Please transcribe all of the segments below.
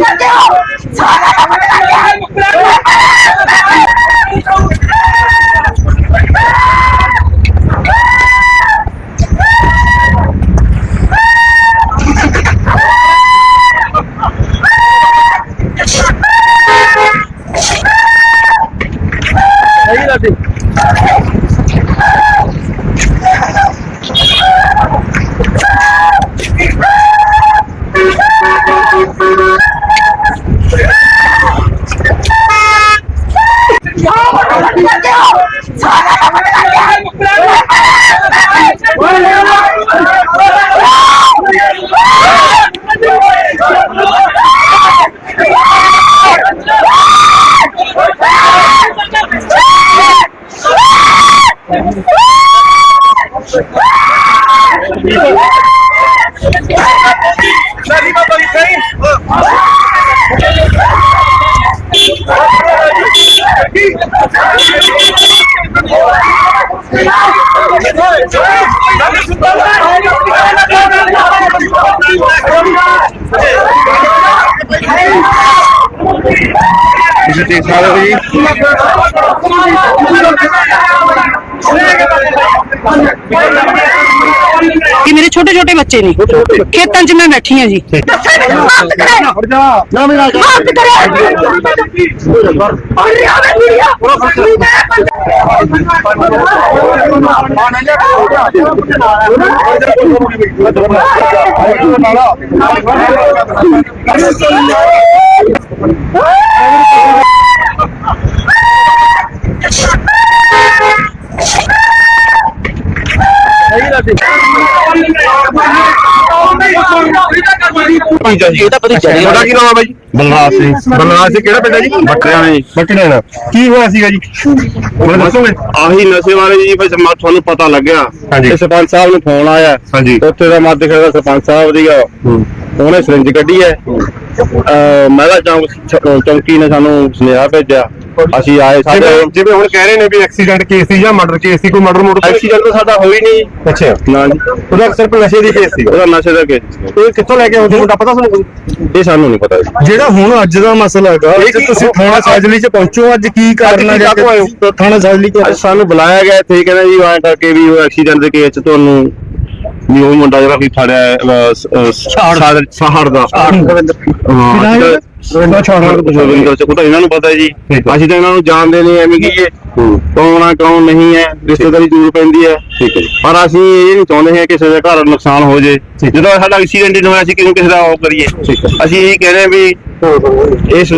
ਕਰਦੇ ਹੋ ਦੇਖ ਸਕਦੇ ਹੋ ਜੀ ਕਿ ਮੇਰੇ ਛੋਟੇ ਛੋਟੇ ਬੱਚੇ। ਨੇ ਖੇਤਾਂ 'ਚ ਮੈਂ ਬੈਠੀ ਆ ਜੀ। ਨਾ ਮੇਰਾ ਹੱਥ ਕਰੇ ਔਰ ਯਾਰ ਵੀਡੀਓ ਇਹਦਾ ਭਤੀਜਾ ਜੀ ਤੁਹਾਡਾ ਕੀ ਨਾਮ ਹੈ ਬਾਈ? ਬਲਨਾਥ ਸਿੰਘ। ਬਲਨਾਥ ਸਿੰਘ ਕਿਹੜਾ ਪਿੰਡ ਹੈ ਜੀ? ਬੱਟਿਆਂ ਨੇ ਬੱਟਿਆਂ ਨੇ ਕੀ ਹੋਇਆ ਸੀਗਾ ਜੀ? ਮੈਨੂੰ ਦੱਸੋਗੇ? ਆਹੀ ਨਸ਼ੇ ਬਾਰੇ ਜੀ ਬਸ ਮੈਂ ਤੁਹਾਨੂੰ ਪਤਾ ਲੱਗਿਆ। ਤੇ ਸਰਪੰਚ ਸਾਹਿਬ ਨੂੰ ਫੋਨ ਆਇਆ। ਹਾਂਜੀ। ਉੱਥੇ ਦਾ ਮੱਧ ਖੜਾ ਸਰਪੰਚ ਸਾਹਿਬ ਦੀ ਉਹਨੇ ਸਿਰਿੰਜ ਕੱਢੀ ਹੈ। ਮਹਿਲਾ ਚੌਂਕ ਚ- ਚੌਂਕੀ ਨੇ ਸਾਨੂੰ ਸੁਨੇਹਾ ਭੇਜਿਆ। ਅਸੀਂ ਆਏ ਸਾਡੇ ਜਿਵੇਂ ਜਿਵੇਂ ਹੁਣ ਕਹਿ ਰਹੇ ਨੇ ਵੀ ਐਕਸੀਡੈਂਟ ਕੇਸ ਸੀ ਜਾਂ ਮਰਡਰ ਕੇਸ ਸੀ ਕੋਈ ਮਰਡਰ ਮੋਟਰ ਐਕਸੀਡੈਂਟ ਤਾਂ ਸਾਡਾ ਹੋਈ ਨਹੀਂ। ਅੱਛਾ। ਨਾ ਜੀ। ਉਹਦਾ ਸਿਰਫ ਨਸ਼ੇ ਦੀ ਕੇਸ ਸੀ ਉਹਦਾ ਨਸ਼ੇ ਦਾ ਕੇਸ ਇਹ ਕਿੱਥੋਂ ਲੈ ਕੇ ਆਉਂਦੇ ਮੁੰਡਾ ਪਤਾ ਤੁਹਾਨੂੰ ਇਹ ਸਾਨੂੰ ਨਹੀਂ ਪਤਾ ਜੀ। ਜਿਹੜਾ ਹੁਣ ਅੱਜ ਦਾ ਮਸਲਾ ਹੈਗਾ ਇਹ ਕੀ- ਤੁਸੀਂ ਥਾਣਾ ਸਾਜਲੀ ਚ ਪਹੁੰਚੋ ਅੱਜ ਕੀ ਕਾਰਨ ਹੈ ਆਏ ਹੋ? ਥਾਣਾ ਸਾਜਲੀ ਚ ਅੱਜ ਸਾਨੂੰ ਬੁਲਾਇਆ ਗਿਆ ਇੱਥੇ ਕਹਿੰਦੇ ਜੀ ਐਂ ਕਰਕੇ ਵੀ ਉਹ ਐਕਸੀਡੈਂਟ ਦੇ ਕੇਸ ਚ ਤੁਹਾਨੂੰ ਵੀ ਉਹ ਮੁੰਡਾ ਜਿਹੜਾ ਵੀ ਫੜਿਆ ਹੈ, ਅਹ, ਸ- ਅਹ, ਸਾਹੜ ਸਾਹੜ ਦਾ। ਹਾਂ ਰਵਿੰਦਰ ਛਾੜਾ ਰਵਿੰਦਰ ਚ ਉਹ ਤਾਂ ਇਹਨਾਂ ਨੂੰ ਪਤਾ ਹੈ ਜੀ। ਠੀਕ ਹੈ। ਅਸੀਂ ਤਾਂ ਇਹਨਾਂ ਨੂੰ ਜਾਣਦੇ ਨਹੀਂ ਐਵੇਂ ਕੀ ਇਹ ਕੌਣ ਆ ਕੌਣ ਨਹੀਂ ਹੈ? ਰਿਸ਼ਤੇਦਾਰੀ ਜ਼ਰੂਰ ਪੈਂਦੀ ਹੈ। ਠੀਕ ਹੈ ਜੀ। ਪਰ ਅਸੀਂ ਇਹ ਨਹੀਂ ਚਾਹੁੰਦੇ ਹਾਂ ਕਿ ਕਿਸੇ ਦੇ ਘਰ ਨੁਕਸਾਨ ਹੋ ਜੇ। ਜਦੋਂ ਸਾਡਾ ਐਕਸੀਡੈਂਟ ਹੀ ਹੋਇਆ ਸੀ ਕਿਉਂ ਕਿਸੇ ਦਾ ਉਹ ਕਰੀਏ? ਅਸੀਂ ਇਹ ਕਹਿੰਦੇ ਹਾਂ ਵੀ ਇਸ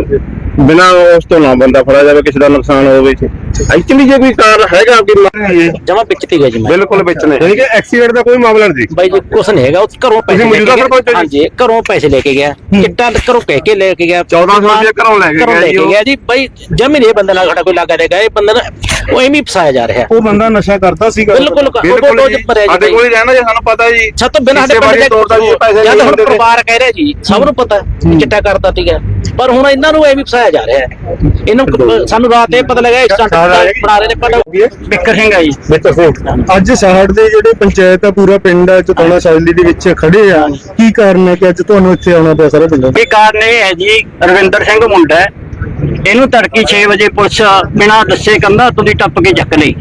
ਬਿਨਾਂ ਉਸ ਤੋਂ ਨਾ ਬੰਦਾ ਫੜਾ ਜਾਵੇ ਕਿਸੇ ਦਾ ਨੁਕਸਾਨ ਹੋਵੇ ਐਕਚੁਅਲੀ ਜੇ ਕੋਈ ਕਾਰ ਹੈਗਾ ਕਿ ਜਮਾ ਵਿੱਚ ਤੇ ਗਿਆ ਜੀ। ਮੈਂ ਬਿਲਕੁਲ ਵਿੱਚ ਨੇ। ਯਾਨੀ ਕਿ ਐਕਸੀਡੈਂਟ ਦਾ ਕੋਈ ਮਾਮਲਾ ਨਹੀਂ ਬਾਈ ਜੀ ਕੁਛ ਨਹੀਂ ਹੈਗਾ ਉਹ ਘਰੋਂ ਪੈਸੇ ਲੈ ਕੇ ਜੀ? ਹਾਂਜੀ ਘਰੋਂ ਪੈਸੇ ਲੈ ਕੇ ਗਿਆ। ਚਿੱਟਾ ਘਰੋਂ ਕਹਿ ਕੇ ਲੈ ਕੇ ਗਿਆ। 1400 ਰੁਪਏ ਘਰੋਂ ਲੈ ਕੇ ਗਿਆ ਜੀ। ਗਿਆ ਬਾਈ ਜਮੀ ਨਹੀਂ ਇਹ ਬੰਦੇ ਨਾਲ ਸਾਡਾ ਕੋਈ ਲਾਗਾ ਦੇਗਾ। ਇਹ ਬੰਦਾ ਉਹ ਐਵੇਂ ਹੀ ਫਸਾਇਆ ਜਾ ਰਿਹਾ। ਉਹ ਬੰਦਾ ਨਸ਼ਾ ਕਰਦਾ ਸੀਗਾ। ਬਿਲਕੁਲ ਬਿਲਕੁਲ ਉਹ ਜੀ। ਭਰਿਆ ਸਾਡੇ ਕੋਲ ਹੀ ਰਹਿਣਾ ਜੀ ਸਾਨੂੰ ਪਤਾ ਜੀ। ਸਭ ਤੋਂ ਬਿਨਾਂ ਸਾਡੇ ਪਿੰਡ ਤੌਰ ਤੇ ਜੀ ਪੈਸੇ ਜਦ ਹੁਣ। ਪਰਿਵਾਰ ਕਹਿ ਰਿਹਾ ਜੀ ਸਭ ਨੂੰ ਪਤਾ ਹੈ, ਚਿੱਟਾ ਕਰਦਾ ਸੀਗਾ। ਪਰ ਹੁਣ ਇਹਨਾਂ ਨੂੰ ਐਵੇਂ ਫਸਾਇਆ ਜਾ ਰਿਹਾ। ਹੈ ਇਹਨੂੰ ਸਾਨੂੰ ਰਾਤ ਇਹ ਪਤਾ ਲੱਗਾ ਇਹ ਸਟੰਟ ਬਣਾ ਰਹੇ ਨੇ ਪਰ ਬਿੱਕਰ ਸਿੰਘ ਆ ਜੀ। ਮਿੱਤਰ ਸਿੰਘ। ਅੱਜ ਸਾਹੜ ਦੇ ਜਿਹੜੇ ਪੰਚਾਇਤ ਆ ਪੂਰਾ ਪਿੰਡ ਹੈ ਚ ਥਾਣਾ ਸਾਜਲੀ ਦੇ ਵਿੱਚ ਖੜੇ ਆ। ਕੀ ਕਾਰਨ ਹੈ ਕਿ ਅੱਜ ਤੁਹਾਨੂੰ ਇੱਥੇ ਆਉਣਾ ਪਿਆ ਸਾਰੇ ਪਿੰਡਾਂ? ਇਹ ਕਾਰਨ ਇਹ ਹੈ ਜੀ ਰਵਿੰਦਰ ਸਿੰਘ ਮੁੰਡਾ ਹੈ। ਇਹਨੂੰ ਤੜਕੀ 6 ਵਜੇ ਪੁਲਿਸ ਬਿਨਾਂ ਦੱਸੇ ਕੰਧਾ ਤੋਂ ਦੀ ਟੱਪ ਕੇ ਚੱਕ ਲਈ।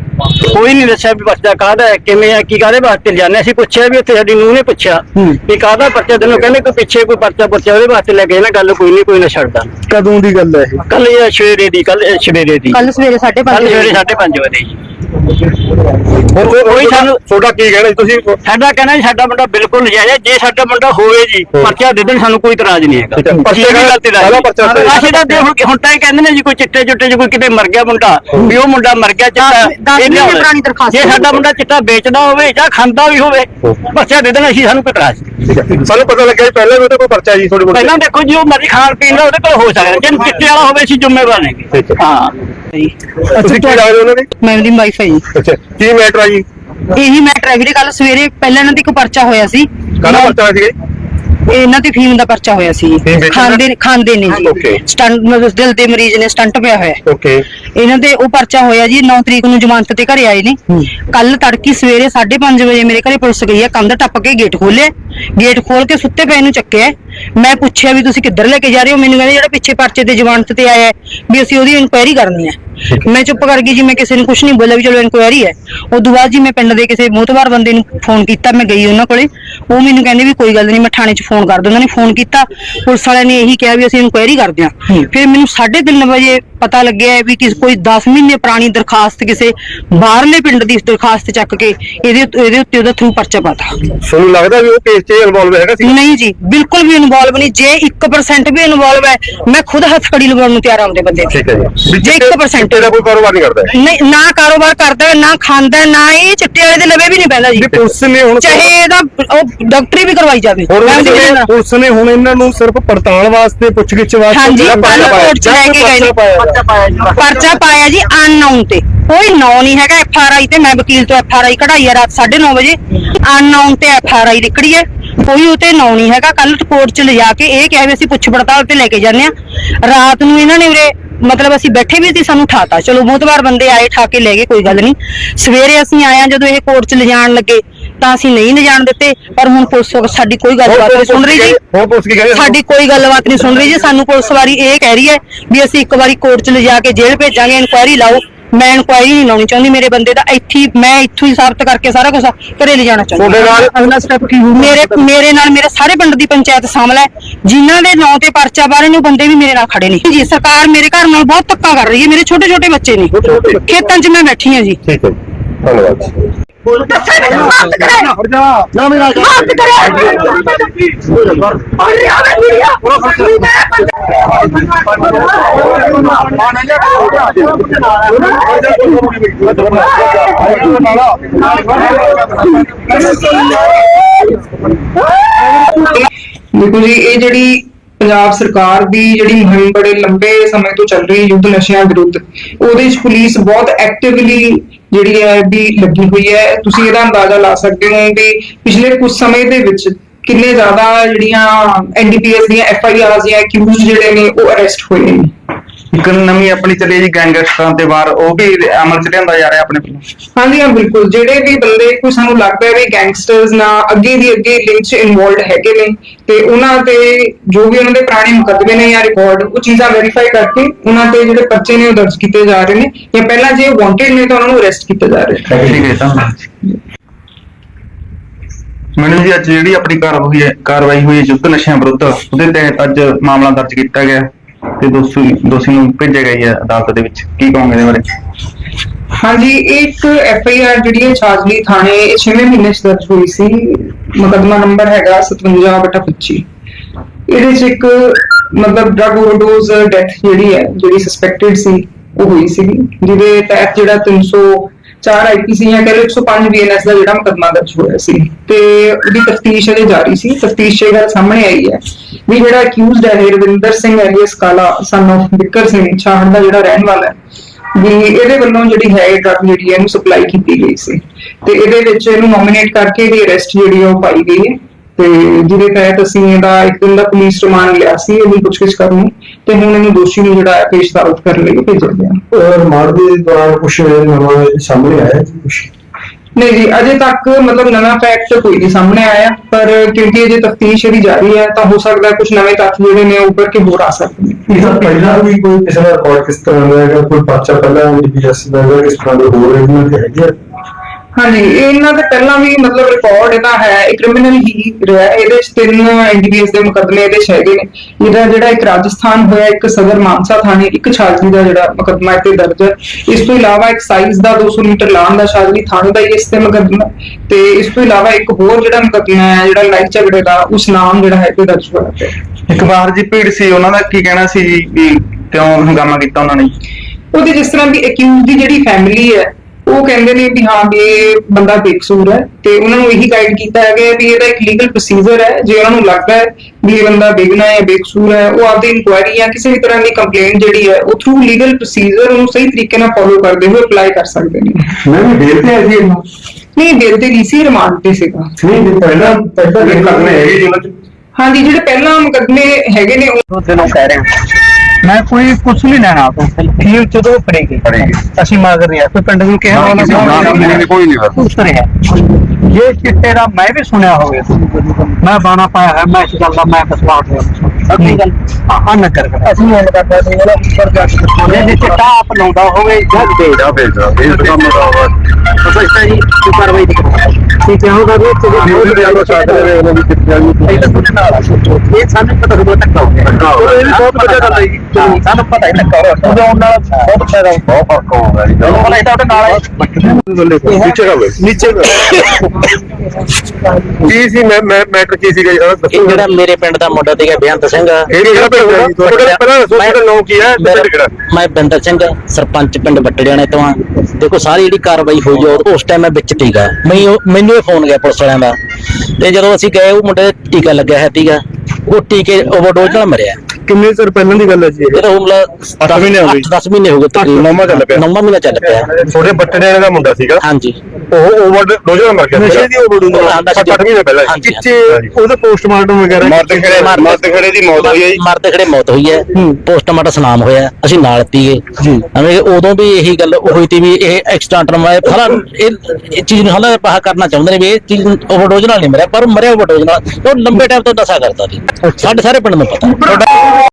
ਕੋਈ ਨਹੀਂ ਦੱਸਿਆ ਵੀ ਬੱਚਾ ਕਾਹਦਾ ਹੈ ਕਿਵੇਂ ਹੈ ਕੀ ਕਾਹਦੇ ਵਾਸਤੇ ਜਾਣੇ ਅਸੀਂ ਪੁੱਛਿਆ ਵੀ ਉੱਥੇ ਸਾਡੀ ਨੂੰਹ ਨੇ ਪੁੱਛਿਆ ਵੀ ਕਾਹਦਾ ਪਰਚਾ ਤੈਨੂੰ ਕਹਿੰਦੇ ਕੋਈ ਪਿੱਛੇ ਕੋਈ ਪਰਚਾ ਪੁੱਛਿਆ ਉਹਦੇ ਵਾਸਤੇ ਲੈ ਕੇ ਨਾ ਗੱਲ ਕੋਈ ਨਹੀਂ ਕੋਈ ਨਾ ਛੱਡਦਾ। ਕਦੋਂ ਦੀ ਗੱਲ ਹੈ ਇਹ? ਕੱਲ ਇਹ ਸਵੇਰੇ ਦੀ ਕੱਲ ਸਵੇਰੇ ਦੀ। ਕੱਲ ਸਵੇਰੇ 5:30 ਕੱਲ ਵਜੇ। ਸਵੇਰੇ 5:30 ਵਜੇ। ਕੋਈ ਸਾਨੂੰ ਤੁਹਾਡਾ ਕੀ ਕਹਿਣਾ ਜੀ? ਤੁਸੀਂ ਸਾਡਾ ਕਹਿਣਾ ਜੀ ਸਾਡਾ ਮੁੰਡਾ ਬਿਲਕੁਲ ਨਜਾਇਜ਼ ਹੈ ਜੇ ਸਾਡਾ ਮੁੰਡਾ ਹੋਵੇ ਜੀ ਪਰਚਾ ਦੇ ਦੇਣ ਸਾਨੂੰ ਕੋਈ ਇਤਰਾਜ਼ ਨਹੀਂ ਹੈਗਾ। ਠੀਕ ਹੈ। ਅਸੀਂ ਇਹ ਵੀ ਗੱਲ ਤੇ ਰਾਜ਼ੀ ਪਹਿਲਾ ਪਰਚਾ ਤੇ- ਅਸੀਂ ਤਾਂ ਦੇ ਹੁਣ ਹੁਣ ਤਾਂ ਇਹ ਕਹਿੰਦੇ ਨੇ ਜੀ ਕੋਈ ਚਿੱਟੇ ਚੁੱਟੇ ਚ ਕੋਈ ਕਿਤੇ ਮਰ ਗਿਆ ਮੁੰਡਾ ਵੀ ਉਹ ਮੁੰਡਾ ਮਰ ਗਿਆ ਚਿੱਟਾ ਦਸ ਇਹ ਮਹੀਨੇ ਲਿਆਉਣਾ। ਪੁਰਾਣੀ ਦਰਖਾਸਤ ਜੇ ਸਾਡਾ ਮੁੰਡਾ ਚਿੱਟਾ ਵੇਚਦਾ ਹੋਵੇ ਜਾਂ ਖਾਂਦਾ ਵੀ ਹੋਵੇ ਪਰਚਾ ਦੇ ਦੇਣ ਅਸੀਂ ਸਾਨੂੰ ਕੋਈ ਇਤਰਾਜ਼। ਸਾਨੂੰ ਪਤਾ ਲੱਗਿਆ ਜੀ ਪਹਿਲਾਂ ਵੀ ਉਹਦੇ ਕੋਈ ਪਰਚਾ ਜੀ ਤੁਹਾਡੇ ਕੋਲ ਪਹਿਲਾਂ ਦੇਖੋ ਜੀ ਉਹ ਮਰਜ਼ੀ ਖਾਣ ਪੀਣ ਦਾ ਉਹਦੇ ਕੋਲ ਹੋ ਸਕਦਾ। ਜੇ ਚਿੱਟੇ ਵਾਲਾ ਹੋਵੇ ਅਸੀਂ ਜ਼ਿੰਮੇਵਾਰ ਨਹੀਂ ਹੈ। ਤੁਸੀਂ ਕੀ ਲੱਗਦੇ ਉਹਨਾਂ ਦੀ ਮੈਂ ਦੀ ਵਾਈਫ ਹੈ ਜੀ। ਅੱਛਾ ਕੀ ਮੈਟਰ ਆ ਜੀ? ਇਹੀ ਮੈਟਰ ਹੈ ਵੀਰੇ ਕੱਲ ਸਵੇਰੇ ਪਹਿਲਾਂ ਇਹਨਾਂ ਤੇ ਇੱਕ ਪਰਚਾ ਹੋਇਆ ਸੀ। ਕਾਹਦਾ ਪਰਚਾ ਜੀ? ਇਹ ਇਹਨਾਂ ਤੇ ਫੀਮ ਦਾ ਪਰਚਾ ਹੋਇਆ ਸੀ। ਫੀਮ ਵੇਚਣ ਦਾ? ਖਾਂਦੇ ਖਾਂਦੇ ਨੇ Okay. ਸਟੰਟ ਮਤਲਬ ਦਿਲ ਦੇ ਮਰੀਜ਼ ਨੇ ਸਟੰਟ ਪਿਆ ਹੋਇਆ। ਹੈ। ਓਕੇ ਇਹਨਾਂ ਦੇ ਉਹ ਪਰਚਾ ਹੋਇਆ ਜੀ 9 ਤਰੀਕ ਨੂੰ ਜ਼ਮਾਨਤ ਤੇ ਘਰੇ ਆਏ ਨੇ। ਕੱਲ ਤੜਕੀ ਸਵੇਰੇ 5:30 ਵਜੇ ਮੇਰੇ ਘਰੇ ਪੁਲਿਸ ਗਈ ਹੈ ਕੰਧ ਟੱਪ ਕੇ ਗੇਟ ਖੋਲਿਆ ਗੇਟ ਖੋਲ ਕੇ ਸੁੱਤੇ ਪਏ ਨੂੰ ਚੱਕਿਆ। ਮੈਂ ਪੁੱਛਿਆ ਵੀ ਤੁਸੀਂ ਕਿੱਧਰ ਲੈ ਕੇ ਜਾ ਰਹੇ ਹੋ? ਮੈਨੂੰ ਕਹਿੰਦੇ ਜਿਹੜਾ ਪਿੱਛੇ ਪਰਚੇ ਤੇ ਜ਼ਮਾਨਤ ਤੇ ਆਇਆ ਹੈ, ਵੀ ਅਸੀਂ ਉਹਦੀ ਇਨਕੁਆਇਰੀ ਕਰਨੀ ਹੈ। ਮੈਂ ਚੁੱਪ ਕਰ ਗਈ ਜੀ, ਮੈਂ ਕਿਸੇ ਨੂੰ ਕੁਝ ਨਹੀਂ ਬੋਲਿਆ ਵੀ ਚਲੋ ਇਨਕੁਆਇਰੀ ਹੈ। ਉਦੋਂ ਬਾਅਦ ਜੀ ਮੈਂ ਪਿੰਡ ਦੇ ਕਿਸੇ ਮੋਤਬਾਰ ਬੰਦੇ ਨੂੰ ਫੋਨ ਕੀਤਾ, ਮੈਂ ਗਈ ਉਹਨਾਂ ਕੋਲੇ। ਉਹ ਮੈਨੂੰ ਕਹਿੰਦੇ ਵੀ ਕੋਈ ਗੱਲ ਨਹੀਂ ਮੈਂ ਥਾਣੇ 'ਚ ਫੋਨ ਕਰ ਦੂੰਗਾ ਨੇ ਫੋਨ ਕੀਤਾ। ਪੁਲਿਸ ਵਾਲਿਆਂ ਨੇ ਇਹੀ ਕਿਹਾ ਵੀ ਅਸੀਂ ਇਨਕੁਆਇਰੀ ਕਰਦੇ ਹਾਂ। ਫਿਰ ਮੈਨੂੰ 3:30 ਵਜੇ ਪਤਾ ਲੱਗਿਆ ਵੀ ਕਿ ਕੋਈ 10 ਮਹੀਨੇ ਪੁਰਾਣੀ ਦਰਖਾਸਤ ਕਿਸੇ ਬਾਹਰਲੇ ਪਿੰਡ ਦੀ ਦਰਖਾਸਤ ਚੱਕ ਕੇ ਇਹਦੇ ਇਹਦੇ ਉੱਤੇ ਉਹਦਾ ਥਰੂ ਪਰਚਾ ਪਾਤਾ ਤੁਹਾਨੂੰ ਲੱਗਦਾ ਵੀ ਉਹ ਕੇਸ 'ਚ ਇਨਵੋਲਵ ਹੈਗਾ ਸੀ? ਨਹੀਂ ਜੀ ਬਿਲਕੁਲ ਵੀ ਇਨਵੋਲਵ ਨਹੀਂ। ਜੇ 1% ਵੀ ਇਨਵੋਲਵ ਹੈ ਮੈਂ ਖੁਦ ਹੱਥਕੜੀ ਲਗਾਉਣ ਨੂੰ ਤਿਆਰ ਆਉਂਦੇ ਬੰਦੇ ਦੀ। ਠੀਕ ਹੈ ਜੀ। ਜੇ 1% ਚਿੱਟੇ ਦਾ ਕੋਈ ਕਾਰੋਬਾਰ ਨਹੀਂ ਕਰਦਾ। ਨਹੀਂ ਨਾ ਕਾਰੋਬਾਰ ਕਰਦਾ ਨਾ ਖਾਂਦਾ ਨਾ ਇਹ ਚਿੱਟੇ ਵਾਲੇ ਦੇ ਲਵੇ ਵੀ ਨਹੀਂ ਪੈਂਦਾ ਜੀ। ਪੁਲਿਸ ਨੇ ਹੁਣ ਚਾਹੇ ਇਹਦਾ ਉਹ ਡਾਕਟਰੀ ਵੀ ਕਰਵਾਈ ਜਾਵੇ। ਮੈਂ ਪੁਲਿਸ ਉਹਦੀ ਨੇ- ਗੱਲ- ਪੁਲਿਸ ਨੇ ਹੁਣ ਇਹਨਾਂ ਨੂੰ ਸਿਰਫ ਪੜਤਾਲ ਵਾਸਤੇ ਪੁੱਛਗਿੱਛ ਵਾਸਤੇ ਹਾਂਜੀ ਜਿਹੜਾ ਕੱਲ ਪਾਇਆ ਕੋਰਟ ਚ ਲੈ ਕੇ ਗਏ ਨੇ। ਪਾਇਆ। ਪਰਚਾ ਪਾਇਆ ਜੀ ਅਨਨਾਉਨ ਤੇ। ਕੋਈ ਨਾਂ ਨਹੀਂ ਹੈਗਾ ਐਫ ਆਰ ਆਈ ਤੇ ਮੈਂ ਵਕੀਲ ਤੋਂ ਐਫ ਆਰ ਆਈ ਕਢਾਈ ਹੈ ਰਾਤ 9:30 ਵਜੇ। ਅਨਨਾਉਨ ਤੇ ਐਫ ਆਰ ਆਈ ਲਿਖੜੀ ਹੈ ਕੋਈ ਉਤੇ ਨਾਂ ਨਹੀਂ ਹੈਗਾ। ਕੱਲ ਕੋਰਟ ਚ ਲਿਜਾ ਕੇ ਇਹ ਕਿਹਾ ਵੀ ਅਸੀਂ ਪੁੱਛ ਪੜਤਾਲ ਤੇ ਲੈ ਕੇ ਜਾਂਦੇ ਆ। ਰਾਤ ਨੂੰ ਇਹਨਾਂ ਨੇ ਉਰੇ ਮਤਲਬ ਅਸੀਂ ਬੈਠੇ ਵੀ ਸੀ ਸਾਨੂੰ ਠਾਤਾ। ਚਲੋ ਮੋਤਵਾਰ ਬੰਦੇ ਆਏ ਠਾ ਕੇ ਲੈ ਗਏ ਕੋਈ ਗੱਲ ਨਹੀਂ। ਸਵੇਰੇ ਅਸੀਂ ਆਏ ਆ ਜਦੋਂ ਇਹ ਕੋਰਟ ਚ ਲਿਜਾਣ ਲੱਗੇ ਤਾਂ ਅਸੀਂ ਨਹੀਂ ਲਿਜਾਣ ਦਿੱਤੇ ਪਰ ਹੁਣ ਪੁਲਿਸ ਸਾਡੀ ਕੋਈ ਗੱਲਬਾਤ ਨਹੀਂ ਸੁਣ ਰਹੀ ਜੀ। ਹੁਣ ਪੁਲਿਸ ਕੀ ਕਹਿੰਦੇ ਸਾਡੀ ਕੋਈ ਗੱਲਬਾਤ ਨਹੀਂ ਸੁਣ ਰਹੀ ਜੀ। ਸਾਨੂੰ ਪੁਲਿਸ ਵਾਰੀ ਇਹ ਕਹਿ ਰਹੀ ਹੈ ਵੀ ਅਸੀਂ ਇੱਕ ਵਾਰੀ ਕੋਰਟ 'ਚ ਲਿਜਾ ਕੇ ਜੇਲ੍ਹ ਭੇਜਾਂਗੇ ਇਨਕੁਆਇਰੀ ਲਾਓ। ਮੈਂ ਇਨਕੁਆਇਰੀ ਨਹੀਂ ਲਾਉਣੀ ਚਾਹੁੰਦੀ ਮੇਰੇ ਬੰਦੇ ਦਾ। ਇੱਥੇ ਮੈਂ ਇੱਥੋਂ ਹੀ ਸਾਬਤ ਕਰਕੇ ਸਾਰਾ ਕੁਝ ਘਰੇ ਲਿਜਾਣਾ ਚਾਹੁੰਦੀ ਤੁਹਾਡੇ ਨਾਲ ਅਗਲਾ ਸਟੈਪ ਕੀ ਹੋਊਗਾ? ਮੇਰੇ ਮੇਰੇ ਨਾਲ ਮੇਰੇ ਸਾਰੇ ਪਿੰਡ ਦੀ ਪੰਚਾਇਤ ਸ਼ਾਮਲ ਹੈ। ਜਿਨ੍ਹਾਂ ਦੇ ਨਾਂ ਤੇ ਪਰਚਾ ਬਾਰੇ ਨੇ ਉਹ ਬੰਦੇ ਵੀ ਮੇਰੇ ਨਾਲ ਖੜੇ ਨੇ। ਜੀ ਸਰਕਾਰ ਮੇਰੇ ਘਰ ਨਾਲ ਬਹੁਤ ਧੱਕਾ ਕਰ ਰਹੀ ਹੈ। ਮੇਰੇ ਛੋਟੇ ਛੋਟੇ ਬੱਚੇ ਨੇ। ਖੇਤਾਂ 'ਚ ਮੈਂ ਬੈਠੀ ਹਾਂ ਜੀ। ਠੀਕ ਹੈ ਧੰਨਵਾਦ। ਕਰੇ ਨਾ ਮੇਰਾ ਮਾਫ ਕਰੇ ਔਰ ਆਵੇ ਵੀਡੀਓ ਦੇਖੋ ਜੀ ਇਹ ਜਿਹੜੀ ਪੰਜਾਬ ਸਰਕਾਰ ਦੀ ਜਿਹੜੀ ਮੁਹਿੰਮ ਬੜੇ ਲੰਬੇ ਸਮੇਂ ਤੋਂ ਚੱਲ ਰਹੀ ਯੁੱਧ ਨਸ਼ਿਆਂ ਵਿਰੁੱਧ, ਉਹਦੇ ਵਿੱਚ ਪੁਲਿਸ ਬਹੁਤ ਐਕਟਿਵਲੀ ਜਿਹੜੀ ਹੈ ਵੀ ਲੱਗੀ ਹੋਈ ਹੈ। ਤੁਸੀਂ ਇਹਦਾ ਅੰਦਾਜ਼ਾ ਲਾ ਸਕਦੇ ਹੋ ਵੀ ਪਿਛਲੇ ਕੁਝ ਸਮੇਂ ਦੇ ਵਿੱਚ ਕਿੰਨੇ ਜ਼ਿਆਦਾ ਜਿਹੜੀਆਂ ਐਨਡੀਪੀਐਸ ਦੀਆਂ ਐਫਆਈਆਰਸ ਜਾਂ ਅਕਿਊਜ਼ ਜਿਹੜੇ ਨੇ ਉਹ ਅਰੈਸਟ ਹੋਏ ਨੇ। ਇੱਕ ਨਵੀਂ ਆਪਣੀ ਚੱਲੀ ਜੀ ਗੈਂਗਸਟਰਾਂ ਤੇ ਵਾਰ ਉਹ ਵੀ ਅਮਲ ਚ ਲਿਆਂਦਾ ਜਾ ਰਿਹਾ ਆਪਣੇ ਕੋਲ। ਹਾਂਜੀ ਹਾਂ ਬਿਲਕੁਲ। ਜਿਹੜੇ ਵੀ ਬੰਦੇ ਕੋਈ ਸਾਨੂੰ ਲੱਗਦਾ ਹੈ ਵੀ ਗੈਂਗਸਟਰਸ ਨਾਲ ਅੱਗੇ ਦੀ ਅੱਗੇ ਲਿੰਕ ਚ ਇਨਵੋਲਡ ਹੈਗੇ ਨੇ ਤੇ ਉਹਨਾਂ ਤੇ ਜੋ ਵੀ ਉਹਨਾਂ ਦੇ ਪੁਰਾਣੇ ਮੁਕੱਦਮੇ ਨੇ ਜਾਂ ਰਿਕਾਰਡ ਉਹ ਚੀਜ਼ਾਂ ਵੈਰੀਫਾਈ ਕਰਕੇ ਉਹਨਾਂ ਤੇ ਜਿਹੜੇ ਪਰਚੇ ਨੇ ਉਹ ਦਰਜ ਕੀਤੇ ਜਾ ਰਹੇ ਨੇ ਜਾਂ ਪਹਿਲਾਂ ਜੇ ਵਾਂਟਡ ਨੇ ਤਾਂ ਉਹਨਾਂ ਨੂੰ ਅਰੈਸਟ ਕੀਤਾ ਜਾ ਰਿਹਾ ਹੈ ਠੀਕ ਹੈ ਧੰਨਵਾਦ ਮੈਨੂੰ ਜੀ ਅੱਜ ਜਿਹੜੀ ਆਪਣੀ ਕਾਰਵਾਈ ਹੈ ਕਾਰਵਾਈ ਹੋਈ ਹੈ ਯੁੱਧ ਨਸ਼ਿਆਂ ਵਿਰੁੱਧ ਉਹਦੇ ਤਹਿਤ ਅੱਜ ਮਾਮਲਾ ਦਰਜ ਕੀਤਾ ਗਿਆ। ਤੇ ਦੋਸ਼ੀ ਦੋਸ਼ੀ ਨੂੰ ਭੇਜਿਆ ਗਿਆ ਹੈ ਅਦਾਲਤ ਦੇ ਵਿੱਚ। ਕੀ ਕਹੋਗੇ ਇਹਦੇ ਬਾਰੇ? ਹਾਂਜੀ ਇੱਕ ਐਫ ਆਈ ਆਰ ਜਿਹੜੀ ਹੈ ਛਾਜਲੀ ਥਾਣੇ 6ਵੇਂ ਮਹੀਨੇ 'ਚ ਦਰਜ ਹੋਈ ਸੀ। ਮੁਕੱਦਮਾ ਨੰਬਰ ਹੈਗਾ 57/25 ਇਹਦੇ 'ਚ ਇੱਕ ਮਤਲਬ ਡਰਗ ਓਵਰਡੋਜ਼ ਡੈਥ ਜਿਹੜੀ ਹੈ, ਜਿਹੜੀ ਸਸਪੈਕਟਡ ਸੀ, ਉਹ ਹੋਈ ਸੀ ਜਿਹਦੇ ਤਹਿਤ ਜਿਹੜਾ 304 ਆਈਪੀਸੀ ਜਾਂ ਕਹਿੰਦੇ 105 ਬੀਐਨਐਸ ਦਾ ਜਿਹੜਾ ਮੁਕੱਦਮਾ ਦਰਜ ਹੋਇਆ ਸੀ। ਤੇ ਉਹਦੀ ਤਫਤੀਸ਼ ਅਜੇ ਜਾਰੀ ਸੀ। ਤਫਤੀਸ਼ ਇਹ ਗੱਲ ਸਾਹਮਣੇ ਆਈ ਹੈ ਵੀ ਜਿਹੜਾ ਅਕਿਊਜ਼ਡ ਹੈ Ravinder Singh alias Kala son of Bikkar Singh Chhahan ਦਾ ਜਿਹੜਾ ਰਹਿਣ ਵਾਲਾ ਹੈ, ਵੀ ਇਹਦੇ ਵੱਲੋਂ ਜਿਹੜੀ ਹੈ ਡਰਗ ਜਿਹੜੀ ਇਹਨੂੰ ਸਪਲਾਈ ਕੀਤੀ ਗਈ ਸੀ। ਤੇ ਇਹਦੇ ਵਿੱਚ ਇਹਨੂੰ ਨੋਮੀਨੇਟ ਕਰਕੇ ਇਹਦੀ ਅਰੈਸਟ ਜਿਹੜੀ ਉਹ ਪਾਈ ਗਈ ਹੈ। ਤੇ ਜਿਹਦੇ ਤਹਿਤ ਅਸੀਂ ਇਹਦਾ ਇੱਕ ਦਿਨ ਦਾ ਪੁਲਿਸ ਰਿਮਾਂਡ ਲਿਆ ਸੀ ਇਹਦੀ ਪੁੱਛਗਿੱਛ ਕਰਨੀ ਤੇ ਹੁਣ ਇਹਨੂੰ ਦੋਸ਼ੀ ਨੂੰ ਜਿਹੜਾ ਹੈ ਪੇਸ਼ ਤਾਰਤ ਕਰਨ ਲਈ ਭੇਜਿਆ ਗਿਆ। ਰਿਮਾਂਡ ਦੇ ਦੌਰਾਨ ਕੁਝ ਨਵਾਂ ਸਾਹਮਣੇ ਆਇਆ ਕੁਝ ਨਹੀਂ ਜੀ ਅਜੇ ਤੱਕ ਮਤਲਬ ਨਵਾਂ ਫੈਕਟ ਕੋਈ ਨਹੀਂ ਸਾਹਮਣੇ ਆਇਆ ਪਰ ਕਿਉਂਕਿ ਅਜੇ ਤਫਤੀਸ਼ ਇਹਦੀ ਜਾਰੀ ਹੈ ਤਾਂ ਹੋ ਸਕਦਾ ਕੁਝ ਨਵੇਂ ਤੱਥ ਜਿਹੜੇ ਨੇ ਉੱਪਰ ਕੇ ਹੋਰ ਆ ਸਕਦੇ ਨੇ। ਇਹਦਾ ਪਹਿਲਾਂ ਵੀ ਕੋਈ ਕਿਸੇ ਦਾ ਰਿਕਾਰਡ ਕਿਸ ਤਰ੍ਹਾਂ ਦਾ ਹੈਗਾ ਕੋਈ ਪਰਚਾ ਪਹਿਲਾਂ ਡੀਪੀਐਸ ਦਾ ਹੈਗਾ ਕਿਸ ਤਰ੍ਹਾਂ ਦੇ ਹੋਰ ਇਹਨਾਂ ਦੇ ਹੈਗੇ? ਹਾਂਜੀ ਇਹ ਇਹਨਾਂ ਦੇ ਪਹਿਲਾਂ ਵੀ ਮਤਲਬ ਰਿਕਾਰਡ ਇਹਦਾ ਹੈ ਇਹ ਕ੍ਰਿਮੀਨਲ ਹੀ ਰਿਹਾ। ਇਹਦੇ ਚ ਤਿੰਨ ਐਨਡੀਪੀਐਸ ਦੇ ਮੁਕੱਦਮੇ ਇਹਦੇ ਹੈਗੇ ਨੇ। ਇਹਦਾ ਜਿਹੜਾ ਇੱਕ ਰਾਜਸਥਾਨ ਹੋਇਆ ਇੱਕ ਸਦਰ ਮਾਨਸਾ ਥਾਣੇ ਇੱਕ ਛਾਜਲੀ ਦਾ ਜਿਹੜਾ ਮੁਕੱਦਮਾ ਇੱਥੇ ਦਰਜ ਹੈ। ਇਸ ਤੋਂ ਇਲਾਵਾ ਇੱਕ ਸਾਈਜ਼ ਦਾ 200 ਮੀਟਰ ਲਾਉਣ ਦਾ ਛਾਜਲੀ ਥਾਣੇ ਦਾ ਹੀ ਇਸ ਤੇ ਮੁਕੱਦਮਾ ਤੇ ਇਸ ਤੋਂ ਇਲਾਵਾ ਇੱਕ ਹੋਰ ਜਿਹੜਾ ਮੁਕੱਦਮਾ ਹੈ ਜਿਹੜਾ ਲਾਈਵ ਝਗੜੇ ਦਾ ਉਸ ਨਾਮ ਜਿਹੜਾ ਹੈ ਤੇ ਦਰਜ ਹੋਇਆ ਹੈ ਇੱਕ ਵਾਰ ਜੀ ਭੀੜ ਸੀ ਉਹਨਾਂ ਦਾ ਕੀ ਕਹਿਣਾ ਸੀ ਵੀ ਕਿਉਂ ਹੰਗਾਮਾ ਕੀਤਾ ਉਹਨਾਂ ਨੇ? ਉਹਦੇ ਜਿਸ ਤਰ੍ਹਾਂ ਵੀ ਅਕਿਊਜ਼ ਦੀ ਜਿਹੜੀ ਫੈਮਿਲੀ ਹੈ ਉਹ ਕਹਿੰਦੇ ਨੇ ਵੀ ਹਾਂ ਵੀ ਇਹ ਬੰਦਾ ਬੇਕਸੂਰ ਹੈ ਤੇ ਉਹਨਾਂ ਨੂੰ ਇਹੀ ਗਾਈਡ ਕੀਤਾ ਹੈ ਕਿ ਵੀ ਇਹਦਾ ਇੱਕ ਲੀਗਲ ਪ੍ਰੋਸੀਜਰ ਹੈ ਜੇ ਉਹਨਾਂ ਨੂੰ ਲੱਗਦਾ ਹੈ ਵੀ ਇਹ ਬੰਦਾ ਬੇਗਨਾ ਹੈ ਬੇਕਸੂਰ ਹੈ ਉਹ ਆਪਦੀ ਇਨਕੁਆਇਰੀ ਜਾਂ ਕਿਸੇ ਵੀ ਤਰ੍ਹਾਂ ਦੀ ਕੰਪਲੇਂਟ ਜਿਹੜੀ ਹੈ ਉਹ ਥਰੂ ਲੀਗਲ ਪ੍ਰੋਸੀਜਰ ਉਹਨੂੰ ਸਹੀ ਤਰੀਕੇ ਨਾਲ ਫੋਲੋ ਕਰਦੇ ਹੋਏ ਅਪਲਾਈ ਕਰ ਸਕਦੇ ਨੇ। ਮੈਂ ਵੀ ਦੇਰ ਤੇ ਆਜੀ ਇਹਨੂੰ। ਨਹੀਂ ਦਿਲ ਤੇ ਨਹੀਂ ਸੀ ਰਿਮਾਂਡ ਤੇ ਸੀਗਾ। ਨਹੀਂ ਜੇ ਪਹਿਲਾਂ ਪਹਿਲਾਂ ਇਹ ਲੱਗਨੇ ਹੈਗੇ ਜਿਹਨਾਂ ਚ। ਹਾਂਜੀ ਜਿਹੜੇ ਪਹਿਲਾਂ ਮੁਕੱਦਮੇ ਹੈਗੇ ਨੇ ਉਹ ਤੈਨੂੰ ਕਹਿ ਰਿਹਾ। ਮੈਂ ਕੋਈ ਕੁਛ ਨਹੀਂ ਲੈਣਾ ਤੋਂ ਫੀਲ ਜਦੋਂ ਫੜੇਗੀ ਅਸੀਂ ਮਾਗਰ ਰਿਹਾ ਕੋਈ ਪਿੰਡ ਨੂੰ ਕਿਹਾ ਕੋਈ ਨਹੀਂ ਉਤਰਿਆ ਇਹ ਚਿੱਟੇ ਦਾ ਮੈਂ ਵੀ ਸੁਣਿਆ ਹੋਵੇ ਮੈਂ ਬਾਣਾ ਪਾਇਆ ਹੈ ਮੈਂ ਇਸ ਗੱਲ ਦਾ ਮੈਂ ਵਿਸ਼ਵਾਸ ਹੋਇਆ ਅਗਲੀ ਗੱਲ। ਆ ਨਾ ਕਰ ਅਸੀਂ ਇਹ ਕਰਦਾ ਸੀ ਉਹਦਾ ਉੱਪਰ ਜਾ ਕੇ ਉਹਨੇ ਜੇ ਚਿੱਟਾ ਆਪ ਲਾਉਂਦਾ ਹੋਵੇ ਜੱਜ ਦੇ ਜਾ ਭੇਜਦਾ ਇਹ ਤਾਂ ਕੰਮ ਦਾ ਸੋਚਦਾ ਜੀ ਕੀ ਕਾਰਵਾਈ ਦੀ ਠੀਕ ਹੈ ਹੋਗਾ ਵੀ ਤੇ ਬਹੁਤ ਜ਼ਿਆਦਾ ਸਾਥ ਦੇ ਰਹੇ ਉਹਨਾਂ ਦੀ ਕਿੱਥੇ ਇਹ ਤਾਂ ਤੁਹਾਡੇ ਨਾਲ ਆ। ਇਹ ਸਾਨੂੰ ਪਤਾ ਹੋਊਗਾ ਤੱਕ ਹੋ ਗਿਆ। ਇਹ ਵੀ ਬਹੁਤ ਵਧੀਆ ਗੱਲ ਹੈ। ਜੀ। ਸਾਨੂੰ ਪਤਾ ਹੀ ਲੱਗਾ ਹੋਇਆ ਉਹਦੇ ਨਾਲ ਬਹੁਤ ਫਾਇਦਾ ਬਹੁਤ ਫ਼ਰਕ ਹੋਊਗਾ ਜੀ। ਜਦੋਂ ਪਤਾ ਇਹਦਾ ਉਹਦੇ ਨਾਲ ਹੈ ਨੀਚੇ ਕਰ ਨੀਚੇ ਕੀ ਸੀ? ਮੈਂ ਮੈਂ ਮੈਟਰ ਕੀ ਸੀਗਾ ਜੀ ਸਾਰਾ ਇਹ ਦੱਸੋ ਜਿਹੜਾ ਮੇਰੇ ਪਿੰਡ ਦਾ ਮੁੰਡਾ ਸੀਗਾ ਬੇਅੰਤ ਸਿੰਘ। ਇਹ ਕਿਹੜਾ ਪਿੰਡ ਹੈ ਜੀ? ਤੁਹਾਡੇ ਕੋਲ ਪਹਿਲਾਂ ਦੱਸੋ ਤੁਹਾਡਾ ਨਾਮ ਕੀ ਹੈ ਤੇ ਮੇਰਾ- ਪਿੰਡ ਕਿਹੜਾ? ਮੈਂ ਬਿੰਦਰ ਸਿੰਘ ਸਰਪੰਚ ਪਿੰਡ ਬੱਟੜਿਆਣੇ ਤੋਂ ਆ। ਦੇਖੋ ਸਾਰੀ ਜਿਹੜੀ ਕਾਰਵਾਈ ਹੋਈ ਆ ਉਸ ਟਾਈਮ ਮੈਂ ਵਿੱਚ ਸੀਗਾ ਮੈਨੂੰ ਮੈਨੂੰ ਇਹ ਫੋਨ ਗਿਆ ਪੁਲਿਸ ਵਾਲਿਆਂ ਦਾ। ਤੇ ਜਦੋਂ ਅਸੀਂ ਗਏ ਉਹ ਮੁੰਡੇ ਟੀਕਾ ਲੱਗਿਆ ਹੈ ਸੀਗਾ। ਉਹ ਟੀਕੇ ਓਵਰਡੋਜ਼ ਨਾਲ ਮਰਿਆ। ਕਿੰਨੇ ਚਿਰ ਪਹਿਲਾਂ ਦੀ ਗੱਲ ਹੈ ਜੀ ਇਹ? ਮਤਲਬ ਅੱਠ ਮਹੀਨੇ ਹੋ ਗਏ। 10 ਮਹੀਨੇ ਹੋ ਗਏ ਤਕਰੀਬਨ ਨੌਵਾਂ ਚੱਲ ਪਿਆ। ਨੌਵਾਂ ਮਹੀਨਾ ਚੱਲ ਪਿਆ। ਛੋਟੇ ਬੱਟੇ ਦਾ ਮੁੰਡਾ ਸੀਗਾ? ਹਾਂਜੀ। ਉਹ ਓਵਰ ਡੋਜ਼ ਨਾਲ ਮਰ ਗਿਆ ਨਸ਼ੇ ਦੀ overdose ਨਾਲ। ਹਾਂ, ਨਸ਼ੇ ਦੀ- ਅੱਠ ਮਹੀਨੇ ਪਹਿਲਾਂ ਹਾਂਜੀ, ਕਿੱਥੇ ਉਹਦਾ ਪੋਸਟਮਾਰਟਮ ਵਗੈਰਾ ਮਰਦ ਖੜੇ ਮਰਦ ਖੜੇ ਦੀ ਮੌਤ ਹੋਈ ਹੈ ਜੀ। ਮਰਦੇ ਖੜੇ ਮੌਤ ਹੋਈ ਹੈ। ਪੋਸਟਮਾਰਟਮ ਸੁਨਾਮ ਹੋਇਆ। ਅਸੀਂ ਨਾਲ ਤੀਏ। ਜੀ। ਐਵੇਂ ਉਦੋਂ ਵੀ ਇਹੀ ਗੱਲ ਹੋਈ ਤੀ ਵੀ ਇਹ ਐਕਸਟੈਂਟਰ ਮੈਂ ਫਲਾ ਇਹ ਇਹ ਚੀਜ਼ ਨੂੰ ਹਲਾ ਪਹਾ ਕਰਨਾ ਚਾਹੁੰਦੇ ਨੇ ਵੀ ਇਹ ਚੀਜ਼ ਓਵਰਡੋਜ਼ ਨਾਲ ਨਹੀਂ ਮਰਿਆ ਪਰ ਮਰਿਆ ਓਵਰਡੋਜ਼ ਨਾਲ। ਉਹ ਲੰਬੇ ਟਾਈਮ ਤੋਂ ਨਸ਼ਾ ਕਰਦਾ ਸੀ। ਸਾਡੇ ਸਾਰੇ ਪਿੰਡ ਨੂੰ ਪਤਾ।